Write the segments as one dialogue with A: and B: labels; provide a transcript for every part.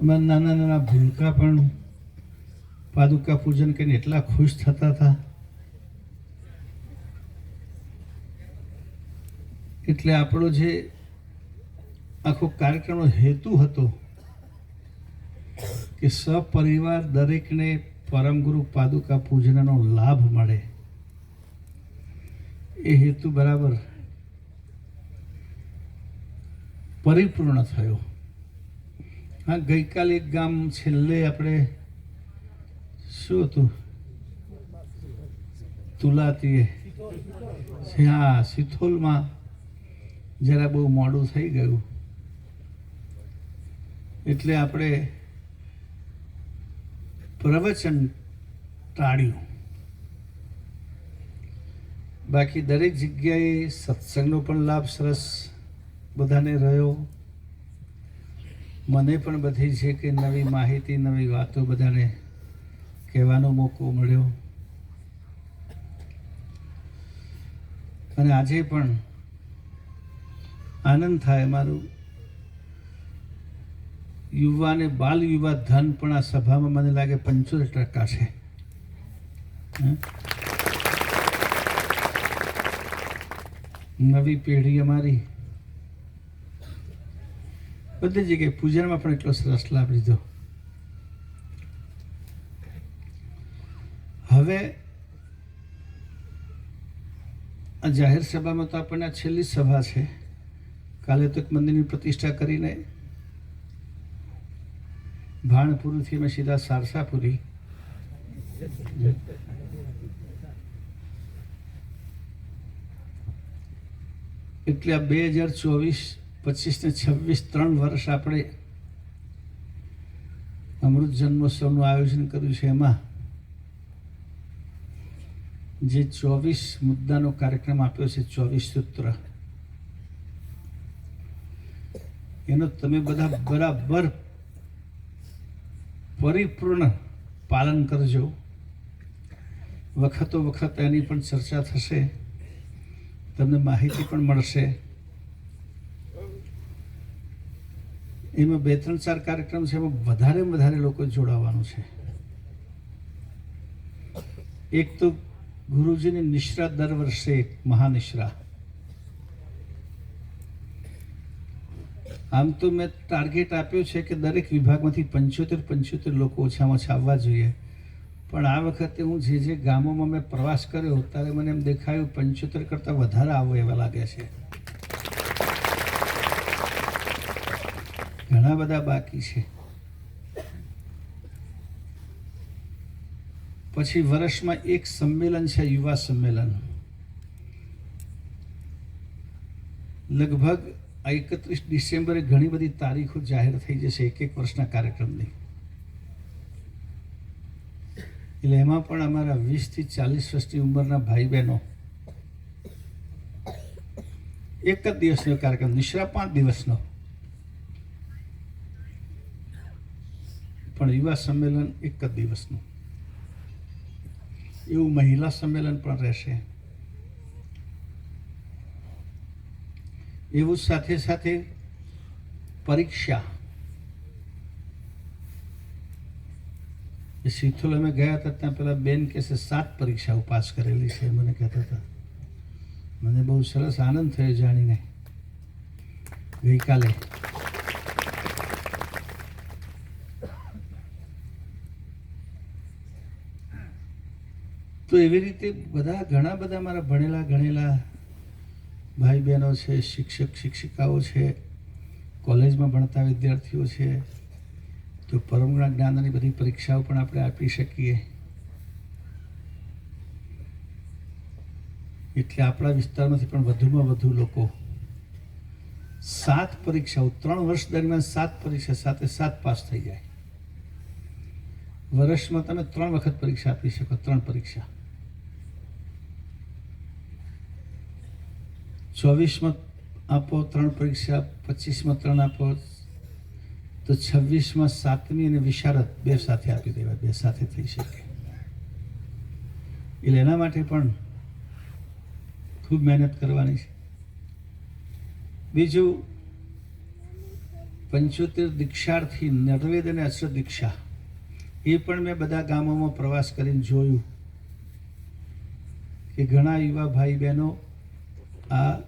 A: અમારા નાના નાના ભૂલકા પણ પાદુકા પૂજન કરીને એટલા ખુશ થતા હતા. એટલે આપણો જે આખો કાર્યક્રમનો હેતુ હતો કે સપરિવાર દરેકને પરમગુરુ પાદુકા પૂજનનો લાભ મળે. એ હેતુ બરાબર પરિપૂર્ણ થયો. હા, ગઈકાલે એક ગામ છેલ્લે આપણે શું હતું? તુલાતીએ. હા સિથોલમાં જરા બહુ મોડું થઈ ગયું. એટલે આપણે પ્રવચન ટાળ્યું. બાકી દરેક જગ્યાએ સત્સંગનો પણ લાભ સરસ બધાને રહ્યો. મને પણ બધી છે કે નવી માહિતી, નવી વાતો બધાને કહેવાનો મોકો મળ્યો. અને આજે પણ આનંદ થાય મારું. યુવા અને બાલ યુવા ધન પણ આ સભામાં મને લાગે પંચોતેર ટકા છે? નવી પેઢી અમારી બધી જગ્યાએ પૂજનમાં પણ એટલો સરસ લાભ લીધો. હવે, આ જાહેર સભામાં તો આપણને આ છેલ્લી સભા છે. કાલે તો મંદિરની પ્રતિષ્ઠા કરીને ભાણપુરથી અમે સીધા સારસાપુરી. એટલે આ બે હજાર ચોવીસ પચીસ ને છવ્વીસ ત્રણ વર્ષ આપણે અમૃત જન્મોત્સવનું આયોજન કર્યું છે એમાં. જે ચોવીસ મુદ્દાનો કાર્યક્રમ આપ્યો છે, ચોવીસ સૂત્ર. એનો તમે બધા બરાબર પરિપૂર્ણ પાલન કરજો. વખતો વખત એની પણ ચર્ચા થશે. તમને માહિતી પણ મળશે. એમાં બે ત્રણ ચાર કાર્યક્રમ છે, એમાં વધારે વધારે લોકો જોડાવાનું છે. એક તો ગુરુજીની નિશ્રા દર વર્ષે મહાનિશ્રા આમ તો મેં ટાર્ગેટ આપ્યો છે કે દરેક વિભાગમાંથી પંચોતેર પંચોતેર લોકો ઓછામાં ઓછા આવવા જોઈએ. પણ આ વખતે હું જે જે ગામોમાં મેં પ્રવાસ કર્યો, ત્યારે મને એમ દેખાયું પંચોતેર કરતાં વધારે આવો એવા લાગે છે. ઘણા બધા બાકી છે. પછી વર્ષમાં એક સંમેલન છે, યુવા સંમેલન. લગભગ એકત્રીસ ડિસેમ્બરે ઘણી બધી તારીખો જાહેર થઈ જશે એક એક વર્ષના કાર્યક્રમની. એટલે એમાં પણ અમારા વીસથી ચાલીસ વર્ષની ઉંમરના ભાઈ બહેનો એક જ દિવસનો કાર્યક્રમ નિશ્રા પાંચ દિવસનો. પણ યુવા સંમેલન એક જ દિવસનું. એવું મહિલા સંમેલન પણ રહેશે. એવું સાથે સાથે પરીક્ષા. એ શીથોલ અમે ગયા હતા ત્યાં પેલા બેન કે સાત પરીક્ષાઓ પાસ કરેલી છે, મને કહેતા હતા. મને બહુ સરસ આનંદ થયો જાણીને. ગઈકાલે તો એવી રીતે બધા ઘણા બધા મારા ભણેલા, ગણેલા ભાઈ બહેનો છે, શિક્ષક, શિક્ષિકાઓ છે, કોલેજમાં ભણતા વિદ્યાર્થીઓ છે. તો પરમગુણા જ્ઞાનની બધી પરીક્ષાઓ પણ આપણે આપી શકીએ. એટલે આપણા વિસ્તારમાંથી પણ વધુમાં વધુ લોકો સાત પરીક્ષાઓ, ત્રણ વર્ષ દરમિયાન સાત પરીક્ષા સાથે સાત પાસ થઈ જાય. વર્ષમાં તમે ત્રણ વખત પરીક્ષા આપી શકો, ત્રણ પરીક્ષા. ચોવીસમાં આપો ત્રણ પરીક્ષા, પચીસમાં ત્રણ આપો. તો છવ્વીસમાં સાતમી અને વિશારદ બે સાથે આપી દેવા, બે સાથે થઈ શકે. એટલે એના માટે પણ ખૂબ મહેનત કરવાની છે. બીજું, પંચોતેર દીક્ષાર્થી, નર્વેદ અને અશ્વ દીક્ષા. એ પણ મેં બધા ગામોમાં પ્રવાસ કરીને જોયું કે ઘણા યુવા ભાઈ બહેનો આ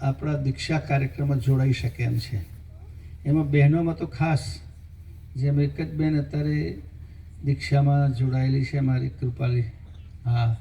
A: આપણા દીક્ષા કાર્યક્રમમાં જોડાઈ શકે એમ છે. એમાં બહેનોમાં તો ખાસ જેમ એક જ બહેન અત્યારે દીક્ષામાં જોડાયેલી છે, મારી કૃપાલી. હા.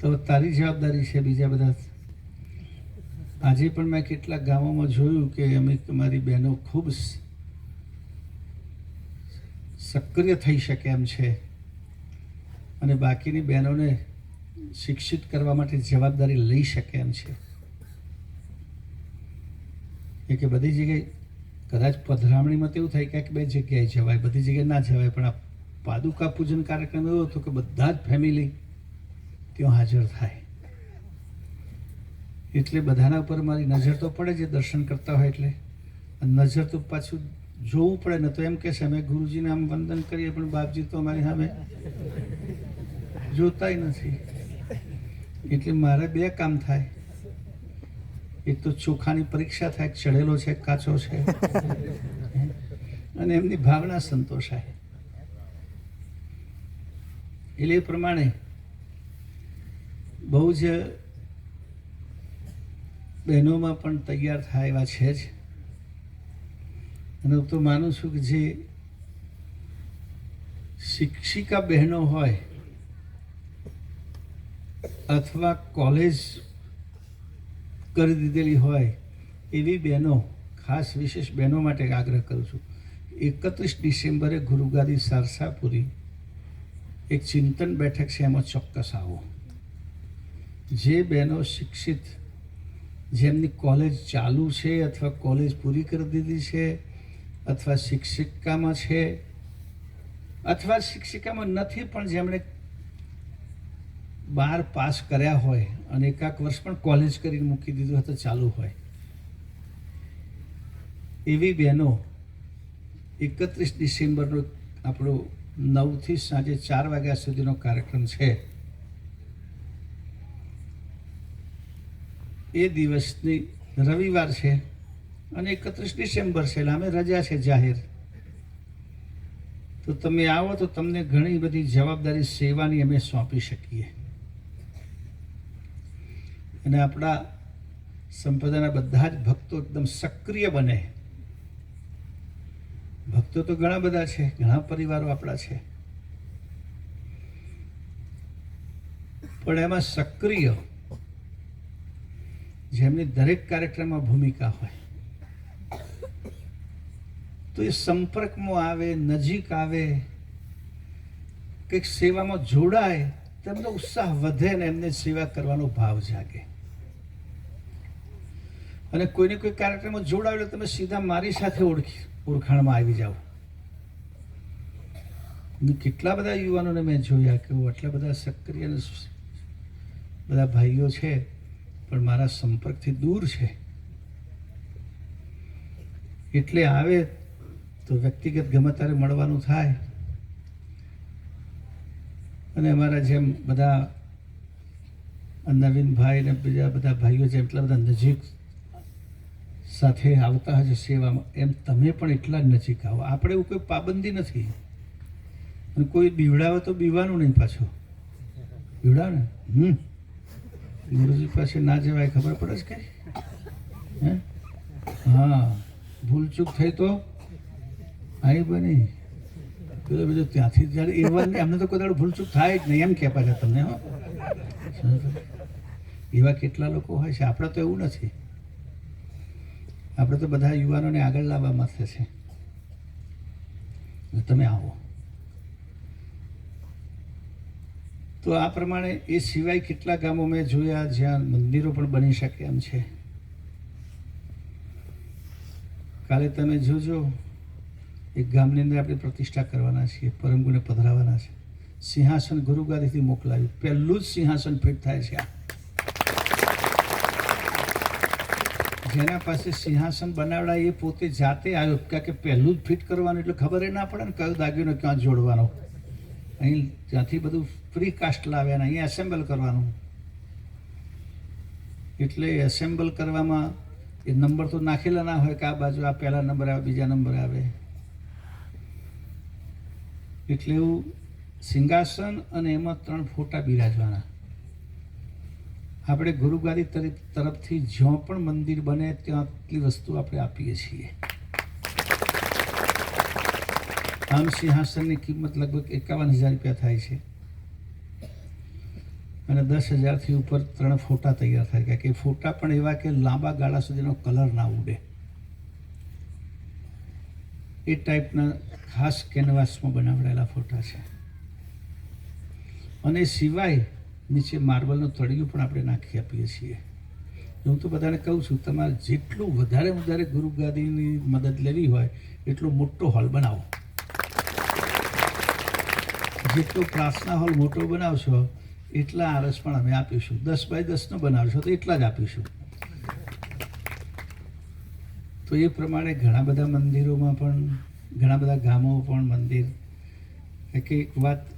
A: તો તારી જવાબદારી છે બીજા બધા. આજે પણ મેં કેટલાક ગામોમાં જોયું કે અમે મારી બહેનો ખૂબ સક્રિય થઈ શકે એમ છે. અને બાકીની બહેનોને શિક્ષિત કરવા માટે જવાબદારી લઈ શકે એમ છે. એ કે બધી જગ્યાએ કદાચ પધરામણીમાં તો એવું થાય કે બે જગ્યાએ જવાય, બધી જગ્યાએ ના જવાય, પણ આ પાદુકા પૂજન કાર્યક્રમ એવો હતો કે બધા જ ફેમિલી ત્યાં હાજર થાય. એટલે બધાના ઉપર મારી નજર તો પડે છે, દર્શન કરતા હોય એટલે. નજર તો પાછું જોવું પડે, ને તો એમ કે છે, અમે ગુરુજીને આમ વંદન કરીએ, પણ બાપજી તો અમારી સામે જોતાય નથી. એટલે મારે બે કામ થાય. એક તો ચોખાની પરીક્ષા થાય ચડેલો છે કાચો છે. અને એમની ભાવના સંતોષાય. એટલે એ પ્રમાણે બહુ જ બહેનોમાં પણ તૈયાર થાય એવા છે જ. અને હું તો માનું છું કે જે શિક્ષિકા બહેનો હોય અથવા કોલેજ કરી દીધેલી હોય, એવી બહેનો, ખાસ વિશેષ બહેનો માટે આગ્રહ કરું છું. એકત્રીસ ડિસેમ્બરે ગુરુગાદી સારસાપુરી એક ચિંતન બેઠક છે, એમાં ચોક્કસ આવો. જે બહેનો શિક્ષિત, જેમની કોલેજ ચાલુ છે અથવા કોલેજ પૂરી કરી દીધી છે અથવા શિક્ષિકામાં છે, અથવા શિક્ષિકામાં નથી પણ જેમણે બાર પાસ કર્યા હોય અને એકાક વર્ષ પણ કોલેજ કરીને મૂકી દીધું હોય તો ચાલુ હોય. એવી બહેનો એકત્રીસ ડિસેમ્બરનો આપણો નવથી સાંજે ચાર વાગ્યા સુધીનો કાર્યક્રમ છે. એ દિવસની રવિવાર છે અને એકત્રીસ ડિસેમ્બર છે એટલે અમે રજા છે જાહેર. તો તમે આવો તો તમને ઘણી બધી જવાબદારી સેવાની અમે સોંપી શકીએ. અને આપણા સંપ્રદાયના બધા જ ભક્તો એકદમ સક્રિય બને. ભક્તો તો ઘણા બધા છે, ઘણા પરિવારો આપણા છે. પણ એમાં સક્રિય જેમની દરેક કાર્યક્રમમાં ભૂમિકા હોય, તો એ સંપર્કમાં આવે, નજીક આવે, કંઈક સેવામાં જોડાય તેમનો ઉત્સાહ વધે ને એમને સેવા કરવાનો ભાવ જાગે. અને કોઈને કોઈ કાર્યક્રમમાં જોડાવેલો તમે સીધા મારી સાથે ઓળખી, ઓળખાણમાં આવી જાઓ. કેટલા બધા યુવાનોને મેં જોયા કે આટલા બધા સક્રિય બધા ભાઈઓ છે, પણ મારા સંપર્કથી દૂર છે. એટલે આવે તો વ્યક્તિગત ગમે ત્યારે મળવાનું થાય. અને અમારા જેમ બધા નવીનભાઈ ને બીજા બધા ભાઈઓ છે, એટલા બધા નજીક સાથે આવતા હશે સેવામાં. એમ તમે પણ એટલા જ નજીક આવો. આપણે એવું કોઈ પાબંદી નથી. અને કોઈ બીવડાવે તો બીવાનું નહીં પાછું. બીવડાવે ને? હમ. ગુરુજી પાસે ના જવાય, ખબર પડે છે કઈ? હે? ભૂલચૂક થઈ તો? આવી બની. બધું બધું ત્યાંથી જ્યારે એવા એમને તો કોઈ દાડો ભૂલચૂક થાય જ નહીં. એમ કે પાછા તમને એવા કેટલા લોકો હોય છે? આપણે તો એવું નથી. આપણે તો બધા યુવાનોને આગળ લાવવા માટે છે. તમે આવો. તો આ પ્રમાણે એ સિવાય કેટલા ગામો મેં જોયા, જ્યાં મંદિરો પણ બની શકે એમ છે. કાલે તમે જોજો, એક ગામની અંદર આપણે પ્રતિષ્ઠા કરવાના છીએ પરમગુને પધરાવાના છે. સિંહાસન ગુરુગાદીથી મોકલાયું. પહેલું જ સિંહાસન ફિટ થાય છે આ. જેના પાસે સિંહાસન બનાવડાય એ પોતે જાતે આવ્યો. કારણ કે પહેલું જ ફિટ કરવાનું એટલે ખબર ના પડે ને કયો દાગીનો ક્યાં જોડવાનો. અહીં ત્યાંથી બધું ફ્રી કાસ્ટ લાવ્યા ને અહીં એસેમ્બલ કરવાનું. એટલે એસેમ્બલ કરવામાં એ નંબર તો નાખેલા ના હોય કે આ બાજુ આ પહેલા નંબર આવે, બીજા નંબર આવે. એટલે એવું સિંહાસન અને એમાં ત્રણ ફોટા બિરાજવાના. આપણે ગુરુગાદી તરફ તરફથી જ્યાં પણ મંદિર બને ત્યાં આટલી વસ્તુ આપણે આપીએ છીએ. આમ સિંહાસનની કિંમત લગભગ એકાવન હજાર રૂપિયા થાય છે. અને દસ હજારથી ઉપર ત્રણ ફોટા તૈયાર થાય કારણ કે ફોટા પણ એવા કે લાંબા ગાળા સુધીનો કલર ના ઉડે. એ ટાઈપના ખાસ કેનવાસમાં બનાવડાયેલા ફોટા છે. અને સિવાય નીચે માર્બલનું તળિયું પણ આપણે નાખી આપીએ છીએ. હું તો બધાને કહું છું, તમારે જેટલું વધારે વધારે ગુરુગાદીની મદદ લેવી હોય, એટલો મોટો હોલ બનાવો. જેટલો પ્રાર્થના હોલ મોટો બનાવશો, એટલા આરસ પણ અમે આપીશું. દસ બાય દસનો બનાવશો તો એટલા જ આપીશું. તો એ પ્રમાણે ઘણા બધા મંદિરોમાં પણ, ઘણા બધા ગામો પણ મંદિર. એક એક વાત